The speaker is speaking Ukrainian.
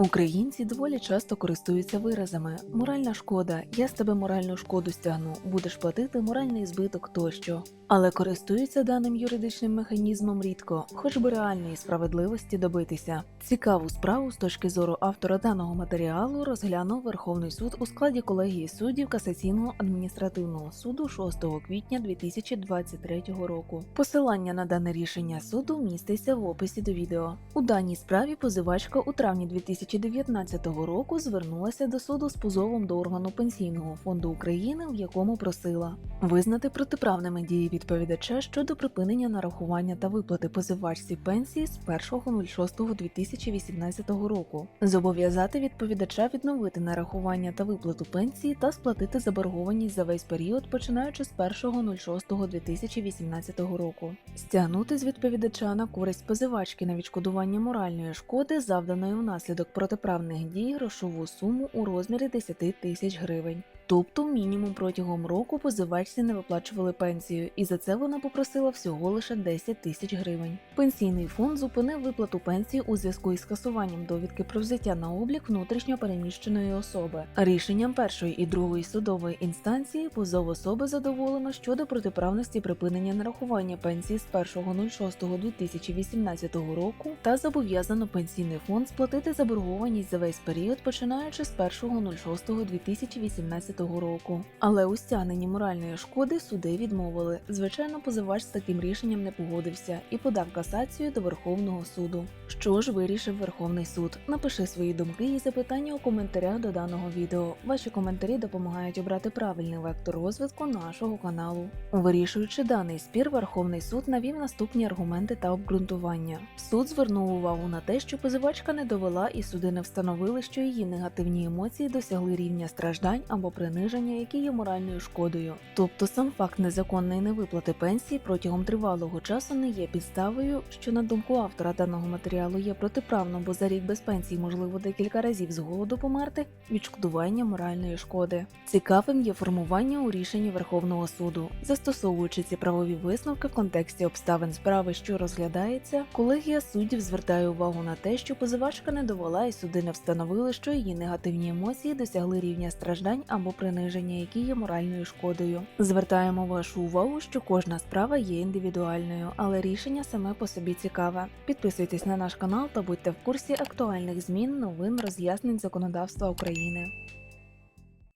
Українці доволі часто користуються виразами моральна шкода, я з тебе моральну шкоду стягну, будеш платити моральний збиток тощо. Але користуються даним юридичним механізмом рідко, хоч би реальної справедливості добитися. Цікаву справу з точки зору автора даного матеріалу розглянув Верховний суд у складі колегії суддів касаційного адміністративного суду 6 квітня 2023 року. Посилання на дане рішення суду міститься в описі до відео. У даній справі позивачка у травні 2019 року звернулася до суду з позовом до органу пенсійного фонду України, в якому просила визнати протиправними дії відповідача щодо припинення нарахування та виплати позивачці пенсії з 1.06.2018 року, зобов'язати відповідача відновити нарахування та виплату пенсії та сплатити заборгованість за весь період, починаючи з 1.06.2018 року, стягнути з відповідача на користь позивачки на відшкодування моральної шкоди, завданої внаслідок протиправних дій, грошову суму у розмірі 10 тисяч гривень. Тобто мінімум протягом року позивачці не виплачували пенсію, і за це вона попросила всього лише 10 тисяч гривень. Пенсійний фонд зупинив виплату пенсії у зв'язку із скасуванням довідки про взяття на облік внутрішньо переміщеної особи. Рішенням першої і другої судової інстанції позов особи задоволено щодо протиправності припинення нарахування пенсії з 1.06.2018 року та зобов'язано пенсійний фонд сплатити заборгованість за весь період, починаючи з 1.06.2018 року. Але у стягненні моральної шкоди суди відмовили. Звичайно, позивач з таким рішенням не погодився і подав касацію до Верховного суду. Що ж вирішив Верховний суд? Напиши свої думки і запитання у коментарях до даного відео. Ваші коментарі допомагають обрати правильний вектор розвитку нашого каналу. Вирішуючи даний спір, Верховний суд навів наступні аргументи та обґрунтування. Суд звернув увагу на те, що позивачка не довела і суди не встановили, що її негативні емоції досягли рівня страждань або приниження, які є моральною шкодою. Тобто сам факт незаконної невиплати пенсії протягом тривалого часу не є підставою, що на думку автора даного матеріалу є протиправно, бо за рік без пенсії можливо декілька разів з голоду померти, відшкодування моральної шкоди. Цікавим є формування у рішенні Верховного суду, застосовуючи ці правові висновки в контексті обставин справи, що розглядається, колегія суддів звертає увагу на те, що позивачка не довела і суди не встановили, що її негативні емоції досягли рівня страждань або приниження, які є моральною шкодою. Звертаємо вашу увагу, що кожна справа є індивідуальною, але рішення саме по собі цікаве. Підписуйтесь на наш канал та будьте в курсі актуальних змін, новин, роз'яснень законодавства України.